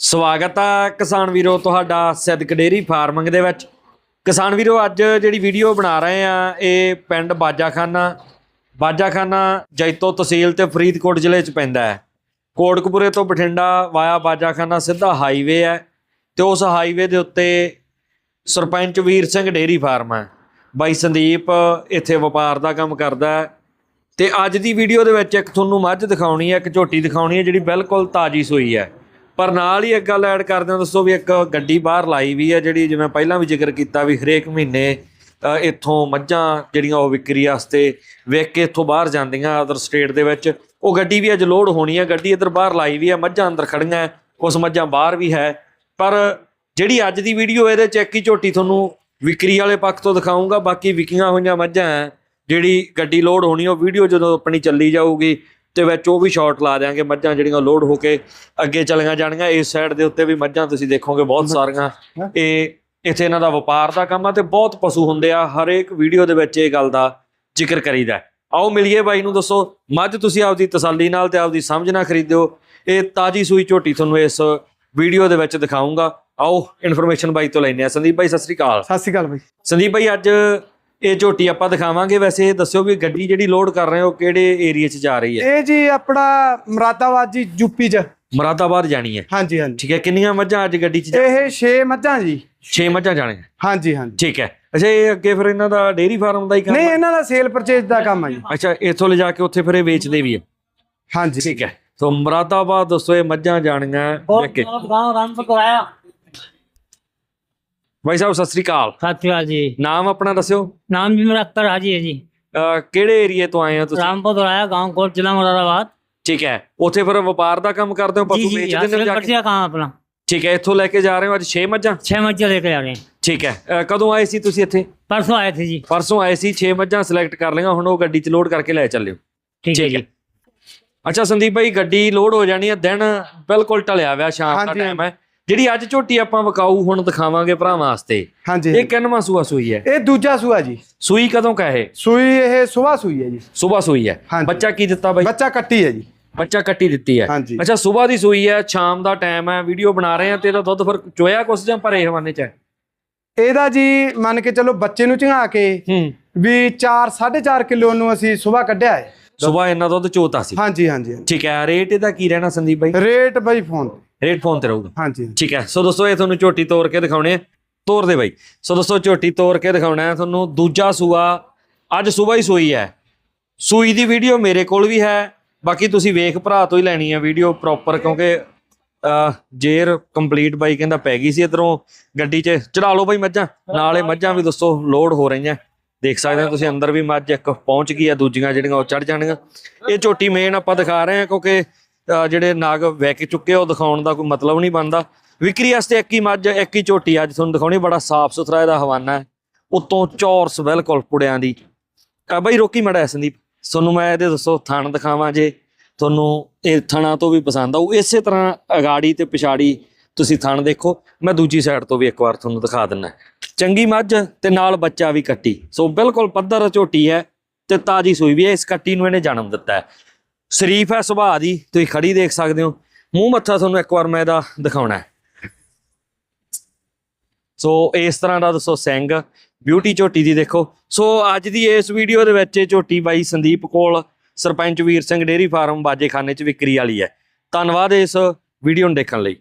ਸਵਾਗਤ ਆ ਕਿਸਾਨ ਵੀਰੋ ਤੁਹਾਡਾ ਸਿੱਧਕ ਡੇਰੀ ਫਾਰਮਿੰਗ ਦੇ ਵਿੱਚ। ਕਿਸਾਨ ਵੀਰੋ, ਅੱਜ ਜਿਹੜੀ ਵੀਡੀਓ ਬਣਾ ਰਹੇ ਆ, ਇਹ ਪਿੰਡ ਬਾਜਾਖਾਨਾ। ਬਾਜਾਖਾਨਾ ਜੈਤੋ ਤਹਿਸੀਲ ਤੇ ਫਰੀਦਕੋਟ ਜ਼ਿਲ੍ਹੇ 'ਚ ਪੈਂਦਾ ਹੈ। ਕੋਟਕਪੂਰੇ ਤੋਂ ਬਠਿੰਡਾ ਵਾਇਆ ਬਾਜਾਖਾਨਾ ਸਿੱਧਾ ਹਾਈਵੇ ਹੈ ਤੇ ਉਸ ਹਾਈਵੇ ਦੇ ਉੱਤੇ ਸਰਪੰਚ ਵੀਰ ਸਿੰਘ ਡੇਰੀ ਫਾਰਮ ਹੈ। ਬਾਈ ਸੰਦੀਪ ਇੱਥੇ ਵਪਾਰ ਦਾ ਕੰਮ ਕਰਦਾ ਹੈ ਤੇ ਅੱਜ ਦੀ ਵੀਡੀਓ ਦੇ ਵਿੱਚ ਇੱਕ ਤੁਹਾਨੂੰ ਮੱਝ ਦਿਖਾਉਣੀ ਹੈ, ਇੱਕ ਝੋਟੀ ਦਿਖਾਉਣੀ ਹੈ, ਜਿਹੜੀ ਬਿਲਕੁਲ ਤਾਜੀ ਸੂਈ ਹੈ। ਪਰ ਨਾਲ ਹੀ ਇੱਕ ਗੱਲ ਐਡ ਕਰਦੇ ਹਾਂ, ਦੱਸੋ ਵੀ ਇੱਕ ਗੱਡੀ ਬਾਹਰ ਲਾਈ ਵੀ ਹੈ ਜਿਹੜੀ ਜਿਵੇਂ ਪਹਿਲਾਂ ਵੀ ਜ਼ਿਕਰ ਕੀਤਾ ਵੀ ਹਰੇਕ ਮਹੀਨੇ ਇੱਥੋਂ ਮੱਝਾਂ ਜਿਹੜੀਆਂ ਉਹ ਵਿਕਰੀ ਵਾਸਤੇ ਵੇਖ ਕੇ ਇੱਥੋਂ ਬਾਹਰ ਜਾਂਦੀਆਂ ਅਦਰ ਸਟੇਟ ਦੇ ਵਿੱਚ। ਉਹ ਗੱਡੀ ਵੀ ਅੱਜ ਲੋਡ ਹੋਣੀ ਹੈ ਗੱਡੀ ਇੱਧਰ ਬਾਹਰ ਲਾਈ ਵੀ ਹੈ ਮੱਝਾਂ ਅੰਦਰ ਖੜੀਆਂ, ਉਸ ਮੱਝਾਂ ਬਾਹਰ ਵੀ ਹੈ। ਪਰ ਜਿਹੜੀ ਅੱਜ ਦੀ ਵੀਡੀਓ ਇਹਦੇ ਚ ਇੱਕ ਹੀ ਝੋਟੀ ਤੁਹਾਨੂੰ ਵਿਕਰੀ ਵਾਲੇ ਪੱਖ ਤੋਂ ਦਿਖਾਉਂਗਾ ਬਾਕੀ ਵਿਕੀਆਂ ਹੋਈਆਂ ਮੱਝਾਂ ਹੈ ਜਿਹੜੀ ਗੱਡੀ ਲੋਡ ਹੋਣੀ ਉਹ ਵੀਡੀਓ ਜਦੋਂ ਆਪਣੀ ਚੱਲੀ ਜਾਊਗੀ ਤੇ ਵਿੱਚ ਉਹ ਵੀ ਸ਼ਾਟ ਲਾ ਦਿਆਂਗੇ ਮੱਝਾਂ ਜਿਹੜੀਆਂ ਲੋਡ ਹੋ ਕੇ ਅੱਗੇ ਚਲੀਆਂ ਜਾਣਗੀਆਂ ਇਸ ਸਾਈਡ ਦੇ ਉੱਤੇ ਵੀ ਮੱਝਾਂ ਤੁਸੀਂ ਦੇਖੋਗੇ ਬਹੁਤ ਸਾਰੀਆਂ। ਇਹ ਇੱਥੇ ਇਹਨਾਂ ਦਾ ਵਪਾਰ ਦਾ ਕੰਮ ਆ ਤੇ ਬਹੁਤ ਪਸ਼ੂ ਹੁੰਦੇ ਆ ਹਰੇਕ ਵੀਡੀਓ ਦੇ ਵਿੱਚ ਇਹ ਗੱਲ ਦਾ ਜ਼ਿਕਰ ਕਰੀਦਾ। ਆਓ ਮਿਲੀਏ ਬਾਈ ਨੂੰ ਦੱਸੋ ਮੱਝ ਤੁਸੀਂ ਆਪਦੀ ਤਸੱਲੀ ਨਾਲ ਤੇ ਆਪਦੀ ਸਮਝ ਨਾਲ ਖਰੀਦਿਓ। ਇਹ ਤਾਜੀ ਸੂਈ ਝੋਟੀ ਤੁਹਾਨੂੰ ਇਸ ਵੀਡੀਓ ਦੇ ਵਿੱਚ ਦਿਖਾਉਂਗਾ ਆਓ ਇਨਫੋਰਮੇਸ਼ਨ ਬਾਈ ਤੋਂ ਲੈਣੇ ਆ ਸੰਦੀਪ ਬਾਈ ਸਤਿ ਸ੍ਰੀ ਅਕਾਲ। ਸਤਿ ਸ਼੍ਰੀ ਅਕਾਲ ਬਾਈ। ਸੰਦੀਪ ਭਾਈ ਅੱਜ ਇਹ ਝੋਟੀ ਆਪਾਂ ਦਿਖਾਵਾਂਗੇ। ਵੈਸੇ ਇਹ ਦੱਸਿਓ ਵੀ ਗੱਡੀ ਜਿਹੜੀ ਲੋਡ ਕਰ ਰਹੇ ਹੋ ਕਿਹੜੇ ਏਰੀਆ 'ਚ ਜਾ ਰਹੀ ਹੈ? ਇਹ ਜੀ ਆਪਣਾ ਮਰਾਦਾਬਾਦ ਜੀ ਯੂਪੀ ਮਰਾਦਾਬਾਦ ਜਾਣੀ ਹੈ। ਹਾਂਜੀ ਹਾਂਜੀ। ਠੀਕ ਹੈ ਕਿੰਨੀਆਂ ਮੱਝਾਂ ਅੱਜ ਗੱਡੀ 'ਚ ਇਹ 6 ਮੱਝਾਂ ਜੀ। 6 ਮੱਝਾਂ ਜਾਣੇ ਹਾਂਜੀ ਹਾਂਜੀ। ਠੀਕ ਹੈ। ਅੱਛਾ ਇਹ ਅੱਗੇ ਫਿਰ ਇਹਨਾਂ ਦਾ ਡੇਰੀ ਫਾਰਮ ਦਾ ਹੀ ਕੰਮ ਨਹੀਂ ਇਹਨਾਂ ਦਾ ਸੇਲ ਪਰਚੇਜ ਦਾ ਕੰਮ ਹੈ ਜੀ। ਅੱਛਾ ਇੱਥੋਂ ਲਿਜਾ ਕੇ ਉੱਥੇ ਫਿਰ ਇਹ ਵੇਚਦੇ ਵੀ ਹੈ ਹਾਂਜੀ। ਠੀਕ ਹੈ। ਸੋ ਮਰਾਦਾਬਾਦ ਦੱਸੋ ਇਹ ਮੱਝਾਂ ਜਾਣੀਆਂ ਬਹੁਤ ਬਹੁਤ ਰਾਮ ਰਾਮ ਕਰਾਇਆ ਭਾਈ ਸਾਹਿਬ ਸਤਿ ਸ੍ਰੀ ਅਕਾਲ। ਸਤਿ ਸ਼੍ਰੀ ਅਕਾਲ ਜੀ। ਨਾਮ ਆਪਣਾ ਦੱਸਿਓ। ਨਾਮ ਜੀ ਮੇਰਾ ਅਖਤਰ ਹਾਜੀ ਹੈ ਜੀ। ਕਿਹੜੇ ਏਰੀਏ ਤੋਂ ਆਏ ਹੋ ਤੁਸੀਂ? ਰਾਮਪੁਰ ਆਇਆ گاؤں ਕੋਲ ਜ਼ਿਲ੍ਹਾ ਮੁਰਾਦਾਬਾਦ। ਠੀਕ ਹੈ। ਉੱਥੇ ਫਿਰ ਵਪਾਰ ਦਾ ਕੰਮ ਕਰਦੇ ਹੋ ਜੀ ਵੇਚਦੇ ਨੇ ਜਾ ਕੇ? ਪਟਿਆ ਕਾਂ ਆਪਣਾ। ਠੀਕ ਹੈ ਇੱਥੋਂ ਲੈ ਕੇ ਜਾ ਰਹੇ ਹੋ ਅੱਜ? 6 ਮੱਝਾਂ? 6 ਮੱਝਾਂ ਲੈ ਕੇ ਆ ਰਹੇ हैं। ਠੀਕ ਹੈ। ਕਦੋਂ ਆਏ ਸੀ ਤੁਸੀਂ ਇੱਥੇ? ਪਰਸੋਂ ਆਏ ਥੇ ਜੀ। ਪਰਸੋਂ ਆਏ ਸੀ 6 ਮੱਝਾਂ ਸਿਲੈਕਟ ਕਰ ਲਈਆਂ ਹੁਣ ਉਹ ਗੱਡੀ 'ਚ ਲੋਡ ਕਰਕੇ ਲੈ ਚੱਲਿਓ। ਠੀਕ ਹੈ ਜੀ। ਅੱਛਾ ਸੰਦੀਪ ਭਾਈ ਗੱਡੀ ਲੋਡ ਹੋ ਜਾਣੀ ਹੈ ਦਿਨ ਬਿਲਕੁਲ ਟਲਿਆ ਹੋਇਆ ਸ਼ਾਮ ਦਾ ਟਾਈਮ ਹੈ। ਜਿਹੜੀ ਅੱਜ ਝੋਟੀ ਆਪਾਂ ਵਿਕਾਊ ਹੁਣ ਦਿਖਾਵਾਂਗੇ ਭਰਾਵਾਂ ਵਾਸਤੇ। ਹਾਂਜੀ। ਇਹ ਕਿੰਨਵਾਂ ਸੂਆ ਸੂਈ ਹੈ? ਇਹ ਦੂਜਾ ਸੂਆ ਜੀ। ਸੂਈ ਕਦੋਂ ਕਹੇ ਸੂਈ ਇਹ ਸਵੇਰ ਸੂਈ ਹੈ ਜੀ। ਸਵੇਰ ਸੂਈ ਹੈ। ਬੱਚਾ ਕੀ ਦਿੱਤਾ ਬਾਈ? ਬੱਚਾ ਕੱਟੀ ਹੈ ਜੀ। ਬੱਚਾ ਕੱਟੀ ਦਿੱਤੀ ਹੈ। ਅੱਛਾ ਸਵੇਰ ਦੀ ਸੂਈ ਹੈ ਸ਼ਾਮ ਦਾ ਟਾਈਮ ਹੈ ਵੀਡੀਓ ਬਣਾ ਰਹੇ ਆ ਤੇ ਇਹਦਾ ਦੁੱਧ ਫਿਰ ਚੋਇਆ ਕੁਛ ਜਾਂ ਭਰੇ ਹਵਾਨੇ ਚ ਹੈ? ਇਹਦਾ ਜੀ ਮੰਨ ਕੇ ਚਲੋ ਬੱਚੇ ਨੂੰ ਝੰਗਾ ਕੇ ਵੀ 4 4.5 ਕਿਲੋ ਨੂੰ ਅਸੀਂ ਸਵੇਰ ਕੱਢਿਆ ਹੈ। ਸਵੇਰ ਇਹਨਾਂ ਦੁੱਧ ਚੋਤਾ ਸੀ। ਹਾਂਜੀ ਹਾਂਜੀ ਹਾਂਜੀ। ਠੀਕ ਹੈ ਰੇਟ ਇਹਦਾ ਕੀ ਰਹਿਣਾ ਸੰਦੀਪ ਬਾਈ? ਰੇਟ ਬਾਈ ਫੋਨ ਤੇ। ਰੇਟ ਫੋਨ ਤੇ ਰਹੂਗਾ। ਹਾਂਜੀ ਠੀਕ ਹੈ। ਸੋ ਦੋਸਤੋ ਇਹ ਤੁਹਾਨੂੰ ਝੋਟੀ ਤੋੜ ਕੇ ਦਿਖਾਉਣੇ ਆ। ਤੋੜ ਦੇ ਬਾਈ। ਸੋ ਦੋਸਤੋ ਝੋਟੀ ਤੋੜ ਕੇ ਦਿਖਾਉਣਾ ਹੈ ਤੁਹਾਨੂੰ। ਦੂਜਾ ਸੂਆ ਅੱਜ ਸਵੇਰ ਹੀ ਸੂਈ ਹੈ। ਸੂਈ ਦੀ ਵੀਡੀਓ ਮੇਰੇ ਕੋਲ ਵੀ ਹੈ। ਬਾਕੀ ਤੁਸੀਂ ਵੇਖ ਭਰਾ ਤੋਂ ਹੀ ਲੈਣੀ ਹੈ ਵੀਡੀਓ ਪ੍ਰੋਪਰ ਕਿਉਂਕਿ ਜੇਰ ਕੰਪਲੀਟ ਬਾਈ ਕਹਿੰਦਾ ਪੈ ਗਈ ਸੀ ਇਧਰੋਂ ਗੱਡੀ 'ਚ। ਚੜਾ ਲਓ ਬਾਈ ਮੱਝਾਂ। ਨਾਲੇ ਮੱਝਾਂ ਵੀ ਦੋਸਤੋ ਲੋਡ ਹੋ ਰਹੀਆਂ। ਦੇਖ ਸਕਦੇ ਹੋ ਤੁਸੀਂ ਅੰਦਰ ਵੀ ਮੱਝ ਇੱਕ ਪਹੁੰਚ ਗਈ ਆ ਦੂਜੀਆਂ ਜਿਹੜੀਆਂ ਉਹ ਚੜ ਜਾਣਗੀਆਂ। ਇਹ ਝੋਟੀ ਮੇਨ ਆਪਾਂ ਦਿਖਾ ਰਹੇ ਹਾਂ ਕਿਉਂਕਿ ਜਿਹੜੇ ਨਾਗ ਵਿਕ ਚੁੱਕੇ ਆ, ਉਹ ਦਿਖਾਉਣ ਦਾ ਕੋਈ ਮਤਲਬ ਨਹੀਂ ਬਣਦਾ। ਵਿਕਰੀ ਵਾਸਤੇ ਇੱਕ ਹੀ ਮੱਝ ਇੱਕ ਹੀ ਝੋਟੀ ਅੱਜ ਤੁਹਾਨੂੰ ਦਿਖਾਉਣੀ ਬੜਾ ਸਾਫ਼ ਸੁਥਰਾ ਇਹਦਾ ਹਵਾਨਾ ਹੈ। ਉਤੋਂ ਚੌਰਸ ਬਿਲਕੁਲ ਪੁੜਿਆਂ ਦੀ। ਆ ਬਈ ਰੋਕੀ ਮੜਾ ਸੰਦੀਪ ਤੁਹਾਨੂੰ ਮੈਂ ਇਹਦੇ ਦੱਸੋ ਥਣ ਦਿਖਾਵਾਂ ਜੇ ਤੁਹਾਨੂੰ ਇਹ ਥਣਾ ਤੋਂ ਵੀ ਪਸੰਦ ਆਊ। ਇਸੇ ਤਰ੍ਹਾਂ ਅਗਾੜੀ ਤੇ ਪਿਛਾੜੀ ਤੁਸੀਂ ਥਣ ਦੇਖੋ ਮੈਂ ਦੂਜੀ ਸਾਈਡ ਤੋਂ ਵੀ ਇੱਕ ਵਾਰ ਤੁਹਾਨੂੰ ਦਿਖਾ ਦਿੰਨਾ ਚੰਗੀ ਮੱਝ ਤੇ ਨਾਲ ਬੱਚਾ ਵੀ ਕੱਟੀ। ਸੋ ਬਿਲਕੁਲ ਪੱਧਰ ਝੋਟੀ ਹੈ ਤੇ ਤਾਜੀ ਸੂਈ ਵੀ ਹੈ ਇਸ ਕੱਟੀ ਨੂੰ ਇਹਨੇ ਜਨਮ ਦਿੱਤਾ ਹੈ। ਸ਼ਰੀਫ ਹੈ ਸੁਭਾਅ ਦੀ, ਤੁਸੀਂ ਖੜੀ ਦੇਖ ਸਕਦੇ ਹੋ। ਮੂੰਹ ਮੱਥਾ ਤੁਹਾਨੂੰ ਇੱਕ ਵਾਰ ਮੈਂ ਇਹਦਾ ਦਿਖਾਉਣਾ ਹੈ। ਸੋ ਇਸ ਤਰ੍ਹਾਂ ਦਾ ਦੱਸੋ ਸਿੰਘ ਬਿਊਟੀ ਝੋਟੀ ਦੀ ਦੇਖੋ। ਸੋ ਅੱਜ ਦੀ ਇਸ ਵੀਡੀਓ ਦੇ ਵਿੱਚ ਝੋਟੀ ਬਾਈ ਸੰਦੀਪ ਕੋਲ ਸਰਪੰਚ ਵੀਰ ਸਿੰਘ ਡੇਰੀ ਫਾਰਮ ਬਾਜੇਖਾਨੇ ਚ ਵਿਕਰੀ ਵਾਲੀ ਹੈ। ਧੰਨਵਾਦ ਇਸ ਵੀਡੀਓ ਨੂੰ ਦੇਖਣ ਲਈ।